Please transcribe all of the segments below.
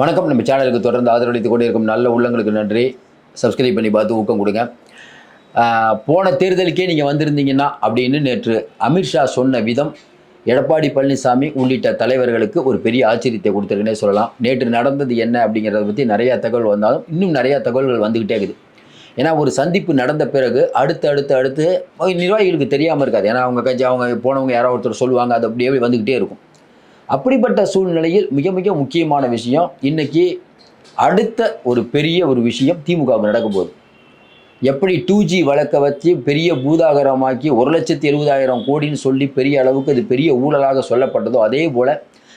வணக்கம். நம்ம சேனலுக்கு தொடர்ந்து ஆதரவளித்து கொண்டே இருக்கும் நல்ல உள்ளங்களுக்கு நன்றி. சப்ஸ்கிரைப் பண்ணி பார்த்து ஊக்கம் கொடுங்க. போன தேர்தலுக்கே நீங்கள் வந்திருந்தீங்கன்னா அப்படின்னு நேற்று அமித்ஷா சொன்ன விதம் எடப்பாடி பழனிசாமி உள்ளிட்ட தலைவர்களுக்கு ஒரு பெரிய ஆச்சரியத்தை கொடுத்துருக்குன்னே சொல்லலாம். நேற்று நடந்தது என்ன அப்படிங்கிறத பற்றி நிறையா தகவல் வந்தாலும் இன்னும் நிறையா தகவல்கள் வந்துக்கிட்டே இருக்குது. ஏன்னா ஒரு சந்திப்பு நடந்த பிறகு அடுத்து அடுத்து அடுத்து நிர்வாகிகளுக்கு தெரியாமல் இருக்காது. ஏன்னா அவங்க கட்சி அவங்க போனவங்க யாரோ ஒருத்தர் சொல்லுவாங்க அது அப்படியே வந்துக்கிட்டே இருக்கும். அப்படிப்பட்ட சூழ்நிலையில் மிக மிக முக்கியமான விஷயம் இன்னைக்கு அடுத்த ஒரு பெரிய ஒரு விஷயம் திமுகவுக்கு நடக்க போகுது. எப்படி டூ ஜி வழக்கை வச்சு பெரிய பூதாகரமாக்கி ஒரு லட்சத்தி எழுபதாயிரம் கோடின்னு சொல்லி பெரிய அளவுக்கு அது பெரிய ஊழலாக சொல்லப்பட்டதோ அதே போல்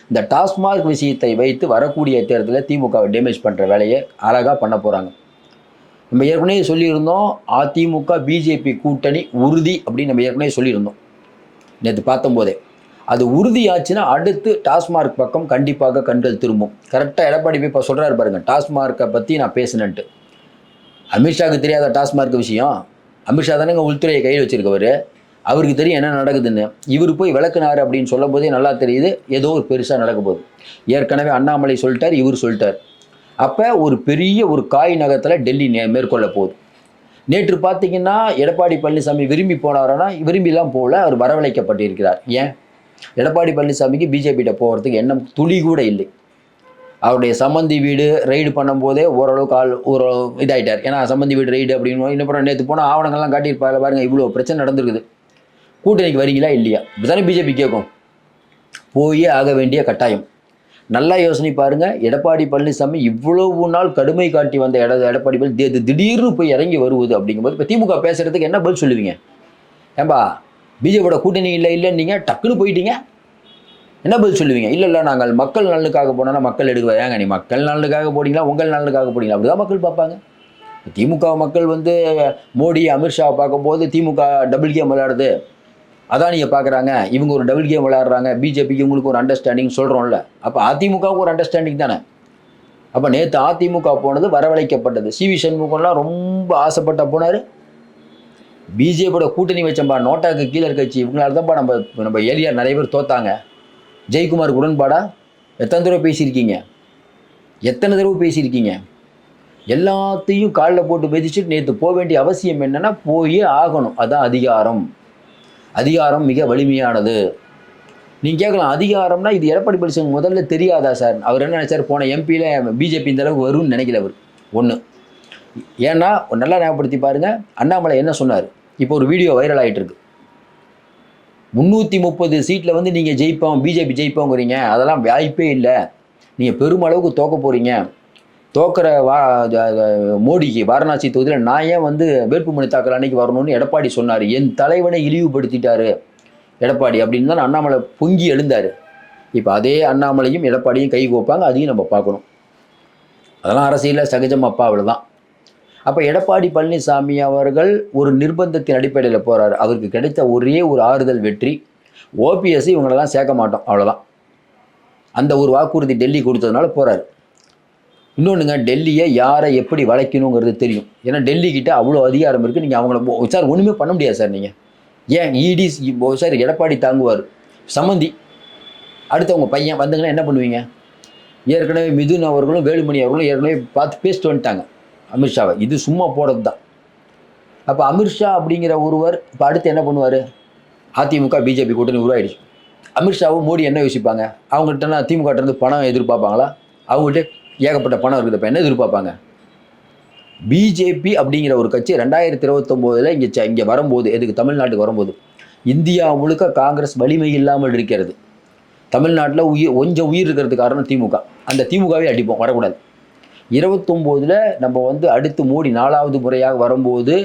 இந்த டாஸ்மாக் விஷயத்தை வைத்து வரக்கூடிய தேர்தலில் திமுகவை டேமேஜ் பண்ணுற வேலையை அழகாக பண்ண போகிறாங்க நம்ம ஏற்கனவே சொல்லியிருந்தோம் அதிமுக பிஜேபி கூட்டணி உறுதி அப்படின்னு நம்ம ஏற்கனவே சொல்லியிருந்தோம். நேற்று பார்த்தம்போதே. அது உறுதியாச்சுன்னா அடுத்து டாஸ்மார்க் பக்கம் கண்டிப்பாக கண்கள் திரும்பும். கரெக்டாக எடப்பாடி போய் இப்போ சொல்கிறாரு பாருங்க டாஸ்மார்க்கை பற்றி நான் பேசினேன்ட்டு. அமித்ஷாவுக்கு தெரியாத டாஸ்மார்க் விஷயம். அமித்ஷா தானேங்க உள்துறையை கையில் வச்சிருக்கவர். அவருக்கு தெரியும் என்ன நடக்குதுன்னு. இவர் போய் விளக்குனாரு அப்படின்னு சொல்லும் போதே நல்லா தெரியுது ஏதோ ஒரு பெருசாக நடக்க போகுது. ஏற்கனவே அண்ணாமலை சொல்லிட்டார் இவர் சொல்லிட்டார். அப்போ ஒரு பெரிய ஒரு காய் நகரத்தில் டெல்லி நே மேற்கொள்ள போகுது. நேற்று பார்த்தீங்கன்னா எடப்பாடி பழனிசாமி விரும்பி போனாரன்னா விரும்பிலாம் போகல அவர் வரவழைக்கப்பட்டிருக்கிறார். ஏன்? எடப்பாடி பழனிசாமிக்கு பிஜேபிகிட்ட போகிறதுக்கு எண்ணம் துளி கூட இல்லை. அவருடைய சம்மந்தி வீடு ரைடு பண்ணும்போதே ஓரளவுக்கு ஆள் ஒரு இதாயிட்டார். ஏன்னா சம்மந்தி வீடு ரைடு அப்படின்னு இன்னும் நேற்று போனால் ஆவணங்கள்லாம் காட்டியிருப்பாரு பாருங்கள் இவ்வளோ பிரச்சனை நடந்திருக்குது. கூட்டணிக்கு வரீங்களா இல்லையா? இப்படிதானே பிஜேபி கேட்கும். போயே ஆக வேண்டிய கட்டாயம். நல்லா யோசனை பாருங்க எடப்பாடி பழனிசாமி இவ்வளவு நாள் கடுமை காட்டி வந்த எட எடப்பாடி பழனி திடீர்னு போய் இறங்கி வருவது அப்படிங்கும்போது இப்போ திமுக பேசுறதுக்கு என்ன பதில் சொல்லுவீங்க? ஏம்பா பிஜேபியோட கூட்டணி இல்லை இல்லைன்னீங்க டக்குன்னு போயிட்டீங்க. என்ன பதில் சொல்லுவீங்க? இல்லை இல்லை நாங்கள் மக்கள் நலனுக்காக போனோன்னா மக்கள் எடுக்க ஏங்க நீ மக்கள் நலனுக்காக போனீங்களா உங்கள் நலனுக்காக போனீங்களா? அப்படிதான் மக்கள் பார்ப்பாங்க. திமுக மக்கள் வந்து மோடி அமித்ஷாவை பார்க்கும்போது திமுக டபுள் கேம் விளையாடுது. அதான் நீங்கள் பார்க்குறாங்க. இவங்க ஒரு டபுள் கேம் விளையாடுறாங்க. பிஜேபிக்கு உங்களுக்கு ஒரு அண்டர்ஸ்டாண்டிங் சொல்கிறோம்ல அப்போ அதிமுகவுக்கு ஒரு அண்டர்ஸ்டாண்டிங் தானே? அப்போ நேற்று அதிமுக போனது வரவழைக்கப்பட்டது. சி வி சண்முகம்லாம் ரொம்ப ஆசைப்பட்ட போனார். பிஜேபியோட கூட்டணி வச்சம்பா நோட்டாக்கு கீழே கட்சி இவங்களால தான்ப்பா நம்ம நம்ம ஏரியா நிறைய பேர் தோத்தாங்க. ஜெய்குமார் உடன்பாடா? எத்தனை தடவை பேசியிருக்கீங்க? எத்தனை தடவை பேசியிருக்கீங்க? எல்லாத்தையும் காலில் போட்டு மிதிச்சுட்டு நேற்று போக வேண்டிய அவசியம் என்னன்னா போயே ஆகணும். அதுதான் அதிகாரம். அதிகாரம் மிக வலிமையானது. நீங்கள் கேட்கலாம் அதிகாரம்னா இது எடப்பாடி பழனிசாமி முதல்ல தெரியாதா சார்? அவர் என்ன நினைச்சார்? போன எம்பியில் பிஜேபி இந்த அளவுக்கு வரும்னு நினைக்கல அவர். ஒன்று ஏன்னா நல்லா ஞாபகப்படுத்தி பாருங்கள் அண்ணாமலை என்ன சொன்னார்? இப்போ ஒரு வீடியோ வைரல் ஆகிட்டு இருக்கு முந்நூற்றி முப்பது சீட்டில் வந்து நீங்கள் ஜெயிப்போம் பிஜேபி ஜெயிப்போங்கிறீங்க. அதெல்லாம் வாய்ப்பே இல்லை. நீங்கள் பெருமளவுக்கு தோக்க போகிறீங்க தோக்கிற வா மோடிக்கு வாரணாசி தொகுதியில் நான் ஏன் வந்து வேட்புமனு தாக்கல் அன்னைக்கு வரணும்னு எடப்பாடி சொன்னார். என் தலைவனை இழிவுபடுத்திட்டாரு எடப்பாடி அப்படின்னு தான் அண்ணாமலை பொங்கி எழுந்தார். இப்போ அதே அண்ணாமலையும் எடப்பாடியும் கை கோப்பாங்க அதையும் நம்ம பார்க்கணும். அதெல்லாம் அரசியலில் சகஜம் அப்பா அவ்வளோதான் அப்போ எடப்பாடி பழனிசாமி அவர்கள் ஒரு நிர்பந்தத்தின் அடிப்படையில் போகிறார் அவருக்கு கிடைத்த ஒரே ஒரு ஆறுதல் வெற்றி. ஓபிஎஸ் இவங்களெல்லாம் சேர்க்க மாட்டோம். அவ்வளோதான் அந்த ஒரு வாக்குறுதி டெல்லி கொடுத்ததுனால போகிறாரு இன்னொன்றுங்க டெல்லியை யாரை எப்படி வளைக்கணுங்கிறது தெரியும். ஏன்னா டெல்லிக்கிட்ட அவ்வளோ அதிகாரம் இருக்குது நீங்கள் அவங்கள சார் ஒன்றுமே பண்ண முடியாது சார் நீங்கள் ஏன் இடி சார் எடப்பாடி தாங்குவார். சம்மந்தி. அடுத்து உங்கள் பையன் வந்தாங்கன்னா என்ன பண்ணுவீங்க? ஏற்கனவே மிதுன் அவர்களும் வேலுமணி அவர்களும் ஏற்கனவே பார்த்து பேசிட்டு வந்துட்டாங்க. அமித்ஷாவை. இது சும்மா போடுறது தான் அப்போ அமித்ஷா அப்படிங்கிற ஒருவர் இப்போ அடுத்து என்ன பண்ணுவார்? அதிமுக பிஜேபி கூட்டணி உருவாயிடுச்சு. அமித்ஷாவும் மோடி என்ன யோசிப்பாங்க? அவங்ககிட்டனா திமுக பணம் எதிர்பார்ப்பாங்களா? அவங்கள்ட்ட ஏகப்பட்ட பணம் இருக்குது. இப்போ என்ன எதிர்பார்ப்பாங்க? பிஜேபி அப்படிங்கிற ஒரு கட்சி ரெண்டாயிரத்தி இருபத்தொம்போதில் இங்கே ச- இங்கே வரும்போது எதுக்கு? தமிழ்நாட்டுக்கு வரும்போது இந்தியா முழுக்க காங்கிரஸ் வலிமை இல்லாமல் இருக்கிறது. தமிழ்நாட்டில் உயிர் கொஞ்சம் உயிர் இருக்கிறதுக்கு காரணம் திமுக. அந்த திமுகவே அடிப்போம். வரக்கூடாது. இருபத்தொம்போதில் நம்ம வந்து அடுத்து மோடி நாலாவது முறையாக வரும்போது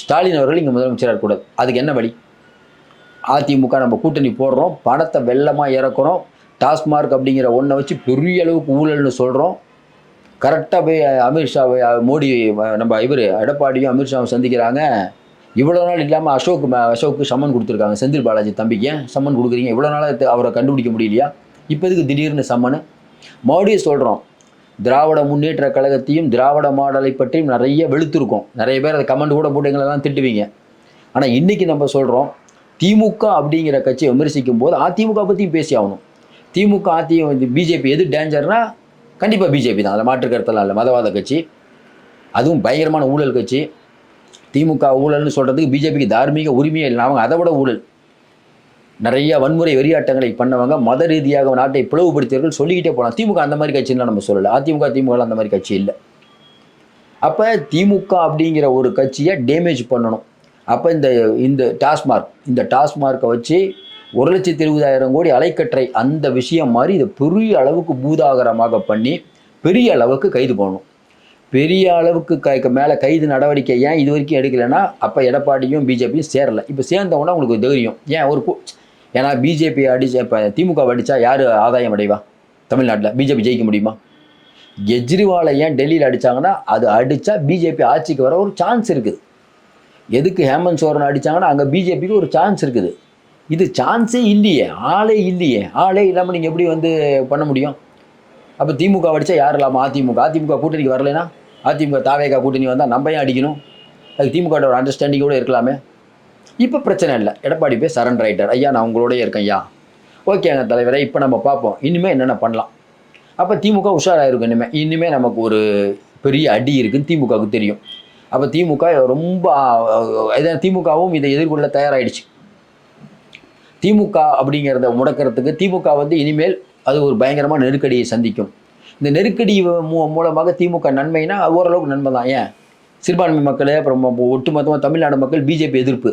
ஸ்டாலின் அவர்கள் இங்கே முதலமைச்சராக இருக்கக்கூடாது அதுக்கு என்ன வழி? அதிமுக நம்ம கூட்டணி போடுறோம் பணத்தை வெள்ளமாக இறக்குறோம் டாஸ்மார்க் அப்படிங்கிற ஒன்றை வச்சு பெரிய அளவுக்கு ஊழல்னு சொல்கிறோம் கரெக்டாக போய் அமித்ஷா மோடி நம்ம இவர் எடப்பாடியும் அமித்ஷாவும் சந்திக்கிறாங்க. இவ்வளோ நாள் இல்லாமல் அசோக் அசோக்கு சம்மன் கொடுத்துருக்காங்க. செந்தில் பாலாஜி தம்பிக்கு சம்மன் கொடுக்குறீங்க? இவ்வளோ நாளாக அவரை கண்டுபிடிக்க முடியலையா? இப்போதுக்கு திடீர்னு சம்மன்? மறுபடியும் சொல்கிறோம் திராவிட முன்னேற்ற கழகத்தையும் திராவிட மாடலை பற்றியும் நிறைய வெளுத்திருக்கோம். நிறைய பேர் அதை கமெண்ட் கூட போட்டு எங்களெல்லாம் திட்டுவீங்க. ஆனால் இன்றைக்கி நம்ம சொல்கிறோம் திமுக அப்படிங்கிற கட்சியை விமர்சிக்கும் போது அதிமுக பற்றியும் பேசி ஆகணும். திமுக அதிமுக பிஜேபி எது டேஞ்சர்னா கண்டிப்பாக பிஜேபி தான். அதில் மாற்று கருத்தெல்லாம் இல்லை. மதவாத கட்சி. அதுவும் பயங்கரமான ஊழல் கட்சி. திமுக ஊழல்னு சொல்கிறதுக்கு பிஜேபிக்கு தார்மீக உரிமையே இல்லை. அவங்க அதை விட ஊழல். நிறைய வன்முறை வெறியாட்டங்களை பண்ணவங்க மத ரீதியாக நாட்டை பிளவுபடுத்தியவர்கள் சொல்லிக்கிட்டே போகலாம் திமுக அந்த மாதிரி கட்சின்னு நம்ம சொல்லலை. அதிமுக திமுக அந்த மாதிரி கட்சி இல்லை. அப்போ திமுக அப்படிங்கிற ஒரு கட்சியை டேமேஜ் பண்ணணும். அப்போ இந்த இந்த டாஸ்மார்க் இந்த டாஸ்மார்க்கை வச்சு ஒரு லட்சத்தி இருபதாயிரம் கோடி அலைக்கற்றை அந்த விஷயம் மாதிரி இதை பெரிய அளவுக்கு பூதாகரமாக பண்ணி பெரிய அளவுக்கு கைது பண்ணணும். பெரிய அளவுக்கு க மேலே கைது நடவடிக்கை ஏன் இது வரைக்கும் எடுக்கலைன்னா அப்போ எடப்பாடியும் பிஜேபியும் சேரலை. இப்போ சேர்ந்தவொன்னே உங்களுக்கு தைரியம். ஏன் ஒரு ஏன்னா பிஜேபி அடிச்ச இப்போ திமுக அடித்தா யார் ஆதாயம் அடைவா? தமிழ்நாட்டில் பிஜேபி ஜெயிக்க முடியுமா? கெஜ்ரிவாலை ஏன் டெல்லியில் அடிச்சாங்கன்னா அது அடித்தா பிஜேபி ஆட்சிக்கு வர ஒரு சான்ஸ் இருக்குது. எதுக்கு ஹேமந்த் சோரன் அடித்தாங்கன்னா அங்கே பிஜேபிக்கு ஒரு சான்ஸ் இருக்குது. இது சான்ஸே இல்லையே ஆளே இல்லையே. ஆளே இல்லாமல் நீங்கள் எப்படி வந்து பண்ண முடியும்? அப்போ திமுக அடித்தா யார் இல்லாமல் அதிமுக? அதிமுக கூட்டணிக்கு வரலைன்னா அதிமுக தாவேகா கூட்டணி வந்தால் நம்ம ஏன் அடிக்கணும்? அதுக்கு திமுக ஒரு அண்டர்ஸ்டாண்டிங்கோடு இருக்கலாமே. இப்போ பிரச்சனை இல்லை. எடப்பாடி போய் சரண்டர் ஆயிட்டார். ஐயா நான் உங்களோடய இருக்கேன் ஐயா. ஓகேங்க தலைவரே இப்போ நம்ம பார்ப்போம். இனிமேல் என்னென்ன பண்ணலாம்? அப்போ திமுக உஷாராயிருக்கும் இனிமேல் இனிமேல் நமக்கு ஒரு பெரிய அடி இருக்குன்னு திமுகவுக்கு தெரியும். அப்போ திமுக ரொம்ப இதை திமுகவும் இதை எதிர்கொள்ள தயாராகிடுச்சு திமுக அப்படிங்கிறத முடக்கிறதுக்கு திமுக வந்து இனிமேல் அது ஒரு பயங்கரமான நெருக்கடியை சந்திக்கும். இந்த நெருக்கடி மூ மூலமாக திமுக நன்மைனா ஓரளவுக்கு நன்மை தான். ஏன்? சிறுபான்மை மக்கள் அப்புறம் ஒட்டுமொத்தமாக தமிழ்நாடு மக்கள் பிஜேபி எதிர்ப்பு.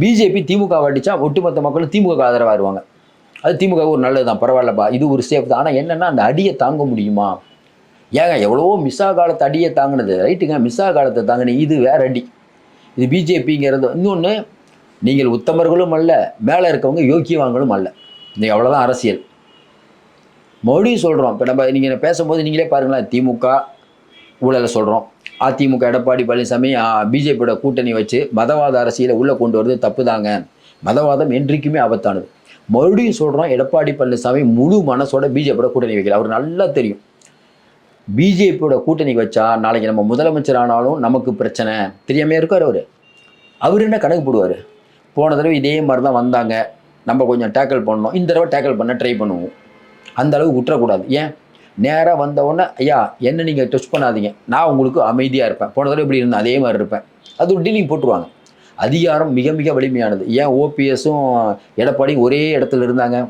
பிஜேபி திமுக அடித்தா ஒட்டுமொத்த மக்களும் திமுக ஆதரவாக இருவாங்க அது திமுக ஒரு நல்லது தான் பரவாயில்லப்பா. இது ஒரு சேஃப் தான். ஆனால் என்னென்னா அந்த அடியை தாங்க முடியுமா? ஏங்க எவ்வளவோ மிஸ்ஸா காலத்து அடியை தாங்கினது. ரைட்டுங்க மிஸ்ஸா காலத்தை தாங்கினது இது வேற அடி. இது பிஜேபிங்கிறது இன்னொன்று நீங்கள் உத்தமர்களும் அல்ல மேலே இருக்கவங்க யோக்கியவான்களும் அல்ல. இந்த அவ்வளோதான் அரசியல். மறுபடியும் சொல்கிறோம் இப்போ நம்ம நீங்கள் பேசும்போது நீங்களே பாருங்களேன் திமுக ஊழலை சொல்கிறோம் அதிமுக எடப்பாடி பழனிசாமி பிஜேபியோட கூட்டணி வச்சு மதவாத அரசியலை உள்ளே கொண்டு வரது தப்பு தாங்க மதவாதம் என்றைக்குமே ஆபத்தானது. மறுபடியும் சொல்கிறோம் எடப்பாடி பழனிசாமி முழு மனசோட பிஜேபியோட கூட்டணி வைக்கல. அவர் நல்லா தெரியும். பிஜேபியோட கூட்டணி வச்சா நாளைக்கு நம்ம முதலமைச்சர் ஆனாலும் நமக்கு பிரச்சனை. தெரியாமே இருக்கார் அவர்? அவர் என்ன கணக்கு போடுவார்? போன தடவை இதே மாதிரி தான் வந்தாங்க. நம்ம கொஞ்சம் டேக்கிள் பண்ணோம் இந்த தடவை டேக்கிள் பண்ண ட்ரை பண்ணுவோம். அந்த அளவுக்கு விட்டுறக்கூடாது ஏன்? நேராக வந்தவுடனே ஐயா என்ன நீங்கள் டச் பண்ணாதீங்க. நான் உங்களுக்கு அமைதியாக இருப்பேன். போன தடவை இப்படி இருந்தேன். அதே மாதிரி இருப்பேன். அது ஒரு டீலிங் போட்டுருவாங்க. அதிகாரம் மிக மிக வலிமையானது. ஏன் ஓபிஎஸும் எடப்பாடியும் ஒரே இடத்துல இருந்தாங்க?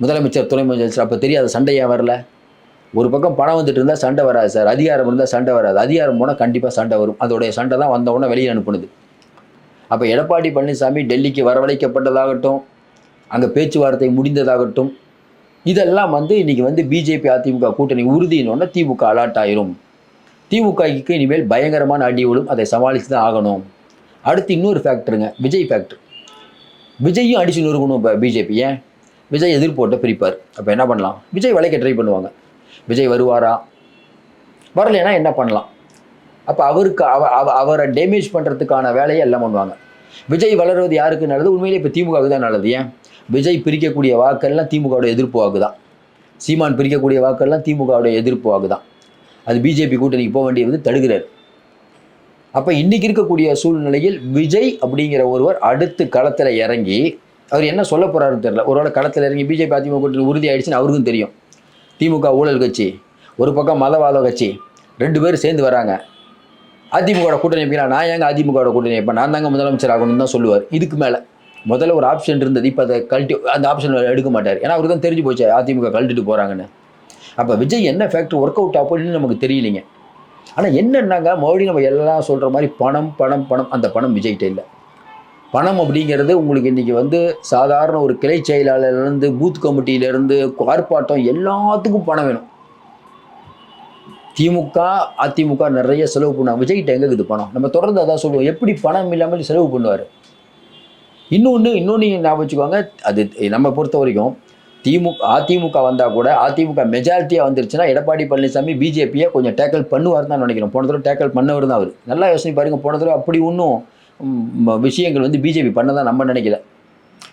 முதலமைச்சர் துணை முதலமைச்சர் அப்போ தெரியாது சண்டையே வரல? ஒரு பக்கம் பணம் வந்துட்டு இருந்தால் சண்டை வராது சார். அதிகாரம் இருந்தால் சண்டை வராது. அதிகாரம் போனால் கண்டிப்பாக சண்டை வரும். அதோடைய சண்டை தான் வந்தவுடனே வெளியே அனுப்புனது. அப்போ எடப்பாடி பழனிசாமி டெல்லிக்கு வரவழைக்கப்பட்டதாகட்டும் அங்கே பேச்சுவார்த்தை முடிந்ததாகட்டும் இதெல்லாம் வந்து இன்றைக்கி வந்து பிஜேபி அதிமுக கூட்டணி உறுதினோடனே திமுக அலாட் ஆயிரும். திமுகவுக்கு இனிமேல் பயங்கரமான அடி விழும் அதை சமாளித்து தான் ஆகணும். அடுத்து இன்னொரு ஃபேக்டருங்க விஜய் ஃபேக்டர் விஜயும் அடிச்சு நொறுக்கணும் இப்போ பிஜேபி ஏன்? விஜய் எதிர்ப்போட்டை பிரிப்பார். அப்போ என்ன பண்ணலாம்? விஜய் வளைக்க ட்ரை பண்ணுவாங்க. விஜய் வருவாரா? வரலைன்னா என்ன பண்ணலாம்? அப்போ அவருக்கு அவ அவ- அவரை டேமேஜ் பண்ணுறதுக்கான வேலையை எல்லாம் பண்ணுவாங்க. விஜய் வளர்வது யாருக்கு நல்லது? உண்மையிலே இப்போ திமுகவுக்கு தான் நல்லது. ஏன்? விஜய் பிரிக்கக்கூடிய வாக்கெல்லாம் திமுகவோட எதிர்ப்பு வாக்கு தான் சீமான் பிரிக்கக்கூடிய வாக்கெல்லாம் திமுகவோட எதிர்ப்பு வாக்கு தான் அது பிஜேபி கூட்டணிக்கு போக வேண்டியது தடுக்கிறார். அப்போ இன்னைக்கு இருக்கக்கூடிய சூழ்நிலையில் விஜய் அப்படிங்கிற ஒருவர் அடுத்து களத்தில் இறங்கி அவர் என்ன சொல்ல போகிறாருன்னு தெரியல. ஒருவேளை களத்தில் இறங்கி பிஜேபி அதிமுக கூட்டணி உறுதி ஆயிடுச்சுன்னு அவருக்கும் தெரியும். திமுக ஊழல் கட்சி ஒரு பக்கம் மதவாத கட்சி ரெண்டு பேரும் சேர்ந்து வராங்க. அதிமுக கூட்டணி வைக்கலாம் நான் ஏங்க அதிமுக கூட்டணி வைப்பேன் நான் தாங்க முதலமைச்சர் ஆகணும்னு தான் சொல்லுவார். இதுக்கு மேலே முதல்ல ஒரு ஆப்ஷன் இருந்தது இப்போ அதை கழட்டி அந்த ஆப்ஷன் எடுக்க மாட்டார். ஏன்னா அவருக்கு தான் தெரிஞ்சு போச்சு அதிமுக கழட்டிட்டு போகிறாங்கன்னு அப்போ விஜய் என்ன ஃபேக்டர் ஒர்க் அவுட் அப்படின்னு நமக்கு தெரியலைங்க. ஆனால் என்னன்னாங்க மறுபடியும் நம்ம எல்லாம் சொல்கிற மாதிரி பணம் பணம் பணம் அந்த பணம் விஜய்கிட்ட இல்லை. பணம் அப்படிங்கிறது உங்களுக்கு இன்றைக்கி வந்து சாதாரண ஒரு கிளை செயலாளர்லேருந்து பூத் கமிட்டியிலேருந்து ஆர்ப்பாட்டம் எல்லாத்துக்கும் பணம் வேணும். திமுக அதிமுக நிறைய செலவு பண்ணுவாங்க விஜய்கிட்ட எங்கே இருக்குது பணம்? நம்ம தொடர்ந்து அதான் சொல்லுவோம். எப்படி பணம் இல்லாமல் செலவு பண்ணுவார்? இன்னொன்று இன்னொன்று ஞாபகம் வச்சுக்கோங்க. அது நம்ம பொறுத்த வரைக்கும் திமுக அதிமுக வந்தால் கூட அதிமுக மெஜாரிட்டியாக வந்துருச்சுன்னா எடப்பாடி பழனிசாமி பிஜேபியை கொஞ்சம் டேக்கிள் பண்ணுவார் தான் நினைக்கிறோம். போன தடவை டேக்கிள் பண்ணவர் தான் அவர். நல்லா யோசனை பாருங்கள் போன தடவை அப்படி ஒன்றும் விஷயங்கள் வந்து பிஜேபி பண்ணதான் நம்ம நினைக்கல.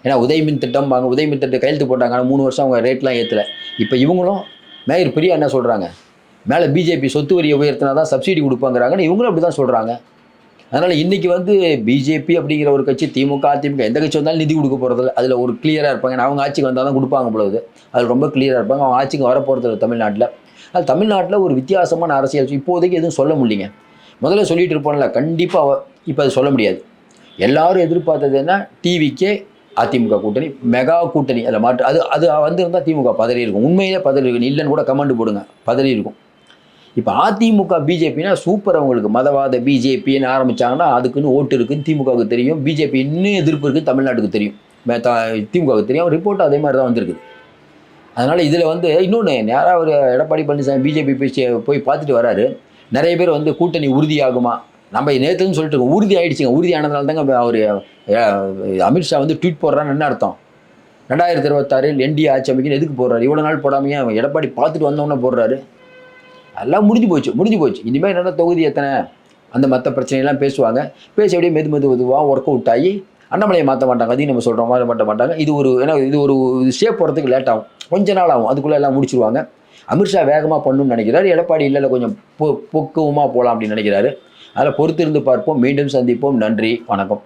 ஏன்னா உதயமின் திட்டம் வாங்க உதயமின் திட்டம் கையெழுத்து போட்டாங்க. ஆனால் மூணு வருஷம் அவங்க ரேட்லாம் ஏற்றலை இப்போ இவங்களும் மேயர் பிரியா என்ன சொல்கிறாங்க மேலே பிஜேபி சொத்து வரியை உயர்த்தினா தான் சப்சிடி கொடுப்பாங்கிறாங்கன்னு இவங்களும் அப்படி தான் சொல்கிறாங்க அதனால் இன்றைக்கி வந்து பிஜேபி அப்படிங்கிற ஒரு கட்சி திமுக அதிமுக எந்த கட்சி வந்தாலும் நிதி கொடுக்க போகிறதில்ல அதில் ஒரு கிளியராக இருப்பாங்க. அவங்க ஆட்சிக்கு வந்தால் தான் கொடுப்பாங்க பொழுது அது. ரொம்ப கிளியராக இருப்பாங்க. அவங்க ஆட்சிக்கு வர போகிறது தமிழ்நாட்டில். அது தமிழ்நாட்டில் ஒரு வித்தியாசமான அரசியல் இப்போதைக்கு எதுவும் சொல்ல முடியலைங்க. முதல்ல சொல்லிட்டு இருப்போம்ல கண்டிப்பாக இப்போ அது சொல்ல முடியாது. எல்லாரும் எதிர்பார்த்தது என்ன? டிவிக்கே அதிமுக கூட்டணி மெகா கூட்டணி. அதில் மாற்று அது அது வந்திருந்தால் திமுக பதறி இருக்கும். உண்மையிலே பதறி இருக்கும். இல்லைன்னு கூட கமெண்ட் போடுங்க. பதறி இருக்கும். இப்போ அதிமுக பிஜேபினா சூப்பர் அவங்களுக்கு. மதவாத பிஜேபின்னு ஆரம்பிச்சாங்கன்னா அதுக்குன்னு ஓட்டு இருக்குன்னு திமுகவுக்கு தெரியும். பிஜேபி இன்னும் எதிர்ப்பு இருக்குன்னு தமிழ்நாட்டுக்கு தெரியும். மே- த- திமுகவுக்கு தெரியும். ரிப்போர்ட் அதே மாதிரி தான் வந்திருக்குது. அதனால் இதில் வந்து இன்னொன்று நேராக ஒரு எடப்பாடி பழனிசாமி பிஜேபி போய் போய் பார்த்துட்டு வராரு. நிறைய பேர் வந்து கூட்டணி உறுதியாகுமா? நம்ம நேற்றுன்னு சொல்லிட்டு இருக்கோம். உறுதி ஆயிடுச்சுங்க. உறுதி ஆனதுனால தாங்க அவர் அமித்ஷா வந்து ட்வீட் போடுறான்னு என்ன அர்த்தம்? ரெண்டாயிரத்தி இருபத்தாறில் என்டிஏ ஆட்சி அமைக்கணும் எதுக்கு போடுறாரு? இவ்வளோ நாள் போடாமையே எடப்பாடி பார்த்துட்டு வந்தோன்னே போடுறாரு. எல்லாம் முடிஞ்சு போச்சு முடிஞ்சு போச்சு. இனிமேல் என்னென்ன தொகுதி எத்தனை? அந்த மற்ற பிரச்சனையெல்லாம் பேசுவாங்க. பேசி அப்படியே மெது மெது மெதுவாக ஒர்க் அவுட் ஆகி அண்ணாமலையை மாற்ற மாட்டாங்க. அதையும் நம்ம சொல்கிற மாதிரி மாட்ட மாட்டாங்க. இது ஒரு ஏன்னா இது ஒரு ஷேப் போகிறதுக்கு லேட் ஆகும். கொஞ்ச நாள் ஆகும். அதுக்குள்ளே எல்லாம் முடிச்சிருவாங்க. அமித்ஷா வேகமாக பண்ணணும்னு நினைக்கிறாரு. எடப்பாடி இல்லை இல்லை கொஞ்சம் பொ பொக்குவமாக போகலாம் அப்படின்னு நினைக்கிறாரு. அதில் பொறுத்திருந்து பார்ப்போம். மீண்டும் சந்திப்போம். நன்றி. வணக்கம்.